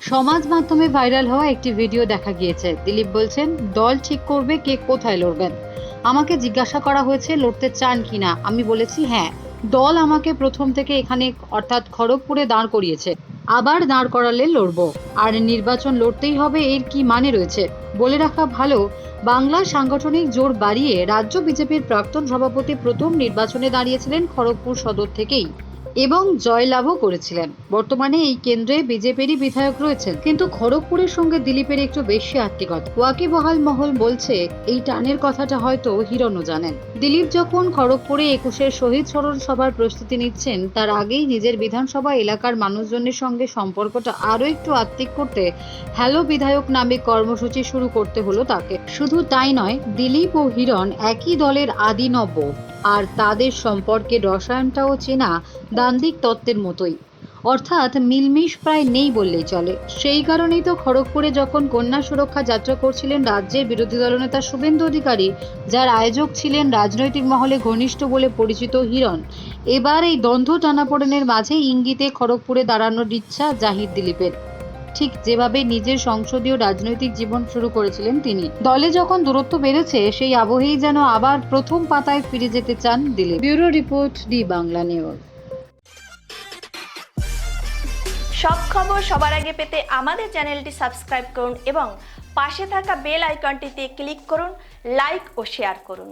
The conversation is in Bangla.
সমাজ মাধ্যমে ভাইরাল হওয়া একটি ভিডিও দেখা গিয়েছে। দিলীপ বলছেন, দল ঠিক করবে, কে কোথায় লড়বেন? আমাকে জিজ্ঞাসা করা হয়েছে, লড়তে চান কিনা আমি বলেছি হ্যাঁ দল আমাকে প্রথম থেকে এখানে, অর্থাৎ খড়গপুরে দাঁড় করিয়েছে। আবার দাঁড় করালে লড়বো। আর নির্বাচন লড়তেই হবে, এর কি মানে রয়েছে? বলে রাখা ভালো, বাংলা সাংগঠনিক জোর বাড়িয়ে রাজ্য বিজেপির প্রাক্তন সভাপতি প্রথম নির্বাচনে দাঁড়িয়েছিলেন খড়গপুর সদর থেকেই। এবং জয়লাভও করেছিলেন। বর্তমানে এই কেন্দ্রে বিজেপিরই বিধায়ক রয়েছেন। কিন্তু খড়গপুরের সঙ্গে দিলীপের একটু বেশি আত্মীকতা। ওয়াকিবহাল মহল বলছে, এই টানের কথাটা হয়তো হিরণও জানেন। দিলীপ যখন খড়গপুরে একুশের শহীদ স্মরণ সভার প্রস্তুতি নিচ্ছেন, তার আগেই নিজের বিধানসভা এলাকার মানুষজনের সঙ্গে সম্পর্কটা আরও একটু আত্মিক করতে হ্যালো বিধায়ক নামে কর্মসূচি শুরু করতে হলো তাকে। শুধু তাই নয়, দিলীপ ও হিরণ একই দলের আদি নব্য আর তাদের সম্পর্কে রসায়নটাও চেনা দান্দিক তত্ত্বের মতোই। অর্থাৎ মিলমিশ প্রায় নেই বললেই চলে। সেই কারণেই তো খড়গপুরে যখন কন্যা সুরক্ষা যাত্রা করছিলেন রাজ্যের বিরোধী দলনেতা শুভেন্দু অধিকারী, যার আয়োজক ছিলেন রাজনৈতিক মহলে ঘনিষ্ঠ বলে পরিচিত হিরণ। এবার এই দ্বন্দ্ব টানাপোড়েনের মাঝে ইঙ্গিতে খড়গপুরে দাঁড়ানোর ইচ্ছা জাহির দিলীপের। ঠিক যেভাবে নিজের সংসদীয় রাজনৈতিক জীবন শুরু করেছিলেন তিনি। দলে যখন দূরত্ব বেড়েছে সেই আবহেই যেন আবার প্রথম পাতায় ফিরে যেতে চান Dilip. Bureau report D Bangla news. সব খবর সবার আগে পেতে আমাদের চ্যানেলটি সাবস্ক্রাইব করুন এবং পাশে থাকা বেল আইকনটিতে ক্লিক করুন লাইক ও শেয়ার করুন।